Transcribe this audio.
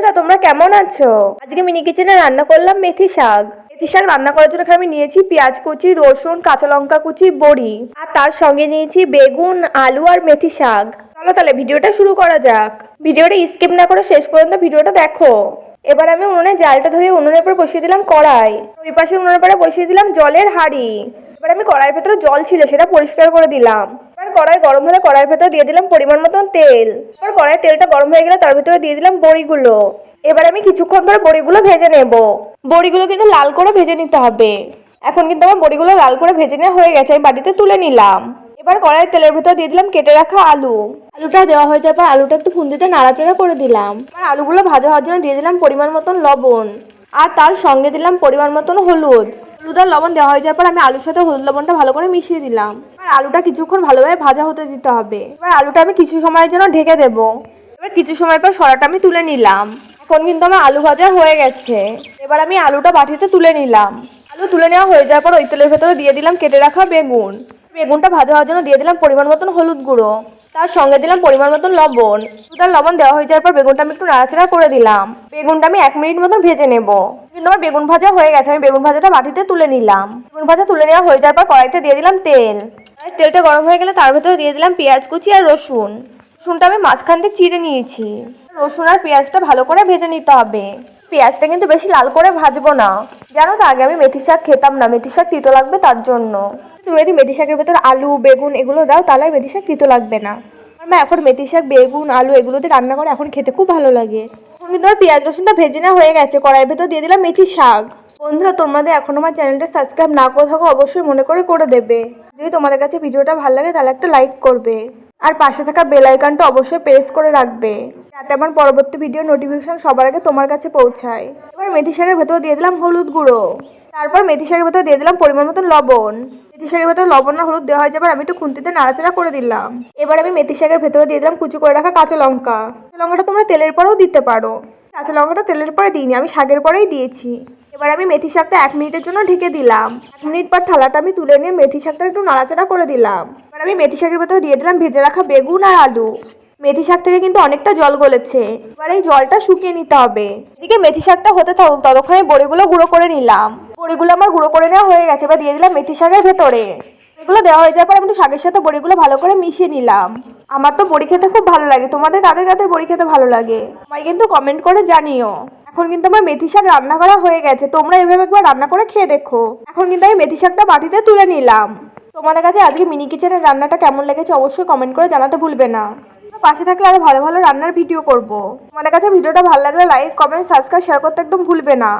বন্ধুরা, তোমরা কেমন আছো? আজকে মিনি কিচেনে রান্না করলাম মেথি শাক। মেথি শাক রান্না করার জন্য আমি নিয়েছি পেঁয়াজ কুচি, রসুন, কাঁচা লঙ্কা কুচি, বড়ি। আর তার সঙ্গে নিয়েছি বেগুন, আলু আর মেথি শাক। চলো তাহলে ভিডিওটা শুরু করা যাক। ভিডিওটা স্কিপ না করে শেষ পর্যন্ত ভিডিওটা দেখো। এবার আমি উনুনে জালটা ধরে উনুনের উপর বসিয়ে দিলাম কড়াই। ওই পাশে উনুনের পরে বসিয়ে দিলাম জলের হাঁড়ি। এবার আমি কড়াইয়ের ভেতরে জল ছিল, সেটা পরিষ্কার করে দিলাম। কড়াই গরম হলে কড়াইয়ের ভেতরে দিয়ে দিলাম পরিমাণ মতন তেল। এবার কড়াইয়ের তেলটা গরম হয়ে গেলে তার ভিতরে দিয়ে দিলাম বড়িগুলো। এবার আমি কিছুক্ষণ ধরে বড়িগুলো ভেজে নেব। বড়িগুলো কিন্তু লাল করে ভেজে নিতে হবে। এখন কিন্তু আমার বড়িগুলো লাল করে ভেজে নেওয়া হয়ে গেছে, আমি বাটিতে তুলে নিলাম। এবার কড়াইয়ের তেলের ভিতর দিয়ে দিলাম কেটে রাখা আলু। আলুটা দেওয়া হয়ে যাওয়ার পর আলুটা একটু ফুন্দিতে নাড়াচাড়া করে দিলাম। আর আলুগুলো ভাজা হওয়ার জন্য দিয়ে দিলাম পরিমাণ মতন লবণ। আর তার সঙ্গে দিলাম পরিমাণ মতন হলুদ। হলুদ আর লবণ দেওয়া হয়ে যাওয়ার পর আমি আলুর সাথে হলুদ লবণটা ভালো করে মিশিয়ে দিলাম। আলুটা কিছুক্ষণ ভালোভাবে ভাজা হতে দিতে হবে। এবার আলুটা আমি কিছু সময়ের জন্য ঢেকে দেবো। এবার কিছু সময় পর সরাটা আমি তুলে নিলাম। এখন কিন্তু আমার আলু ভাজা হয়ে গেছে। এবার আমি আলুটা বাটিতে তুলে নিলাম। আলু তুলে নেওয়া হয়ে যাওয়ার পর ওই তেলের ভেতরে দিয়ে দিলাম কেটে রাখা বেগুন। বেগুনটা ভাজা হওয়ার জন্য দিয়ে দিলাম পরিমাণ মতন হলুদ গুঁড়ো। তার সঙ্গে দিলাম পরিমাণ মতন লবণ। তার লবণ দেওয়া হয়ে যাওয়ার পর বেগুনটা আমি একটু নাড়াচাড়া করে দিলাম। বেগুনটা আমি এক মিনিট মতন ভেজে নেব। কিন্তু আমার বেগুন ভাজা হয়ে গেছে। আমি বেগুন ভাজাটা বাটিতে তুলে নিলাম। বেগুন ভাজা তুলে নেওয়া হয়ে যাওয়ার পর কড়াইতে দিয়ে দিলাম তেল। তেলটা গরম হয়ে গেলে তার ভেতরে দিয়ে দিলাম পেঁয়াজ কুচি আর রসুন। রসুনটা আমি মাঝখান দিয়ে চিড়ে নিয়েছি। রসুন আর পেঁয়াজটা ভালো করে ভেজে নিতে হবে। পেঁয়াজটা কিন্তু বেশি লাল করে ভাজবো না। জানো তো আগে আমি মেথি শাক খেতাম না, মেথি শাক তিতো লাগবে তার জন্য। তুমি যদি মেথি শাকের ভেতর আলু, বেগুন এগুলো দাও তাহলে আর মেথি শাক তিতো লাগবে না। আমার এখন মেথি শাক, বেগুন, আলু এগুলো দিয়ে রান্না করে এখন খেতে খুব ভালো লাগে। এখন কিন্তু আমার পেঁয়াজ, রসুনটা ভেজে নেওয়া হয়ে গেছে, কড়াইয়ের ভেতর দিয়ে দিলাম মেথি শাক। বন্ধুরা তোমাদের এখন আমার চ্যানেলটা সাবস্ক্রাইব না করে থাকো, অবশ্যই মনে করে করে দেবে। যদি তোমাদের কাছে ভিডিওটা ভালো লাগে, তাহলে একটা লাইক করবে। আর পাশে থাকা বেল আইকনটা অবশ্যই প্রেস করে রাখবে। যাতে আমার পরবর্তী ভিডিও নোটিফিকেশন সবার আগে তোমার কাছে পৌঁছায়। এবার মেথি শাকের ভেতর দিয়ে দিলাম হলুদ গুঁড়ো। তারপর মেথি শাকের ভেতর দিয়ে দিলাম পরিমাণ মতন লবণ। মেথি শাকের ভেতর লবণ আর হলুদ দেওয়া হয়ে যাবার আমি একটু খুন্তিতে নাড়াচাড়া করে দিলাম। এবার আমি মেথি শাকের ভেতরে দিয়ে দিলাম কুচি করে রাখা কাঁচা লঙ্কা। লঙ্কাটা তোমরা তেলের পরেও দিতে পারো। কাঁচা লঙ্কাটা তেলের পরে দিইনি, আমি শাকের পরেই দিয়েছি। এবার আমি মেথি শাকটা এক মিনিটের জন্য ঢেকে দিলাম। এক মিনিট পর থালাটা আমি তুলে নিয়ে মেথি শাকটা একটু নাড়াচাড়া করে দিলাম। এবার আমি মেথি শাকের ভেতরে দিয়ে দিলাম ভেজে রাখা বেগুন আর আলু। মেথি শাক থেকে কিন্তু অনেকটা জল গলেছে। এবার এই জলটা শুকিয়ে নিতে হবে। এদিকে মেথি শাকটা হতে থাকুক, ততক্ষণে বড়িগুলো গুঁড়ো করে নিলাম। বড়িগুলো আমার গুঁড়ো করে নেওয়া হয়ে গেছে, এবার দিয়ে দিলাম মেথি শাকের ভেতরে। এগুলো দেওয়া হয়ে যাওয়ার পর আমি একটু শাকের সাথে বড়িগুলো ভালো করে মিশিয়ে নিলাম। আমার তো বড়ি খেতে খুব ভালো লাগে। তোমাদের কাদের কাদের বড়ি খেতে ভালো লাগে? আমায় কিন্তু কমেন্ট করে জানিও। এখন কিন্তু আমার মেথি শাক রান্না করা হয়ে গেছে। তোমরা এভাবে একবার রান্না করে খেয়ে দেখো। এখন কিন্তু আমি মেথি শাকটা বাটিতে তুলে নিলাম। তোমাদের কাছে আজকে মিনি কিচেনের রান্নাটা কেমন লেগেছে অবশ্যই কমেন্ট করে জানাতে ভুলবে না। পাশে থাকলে আরও ভালো ভালো রান্নার ভিডিও করব। তোমাদের কাছে ভিডিওটা ভালো লাগলে লাইক কমেন্ট সাবস্ক্রাইব শেয়ার করতে একদম ভুলবে না।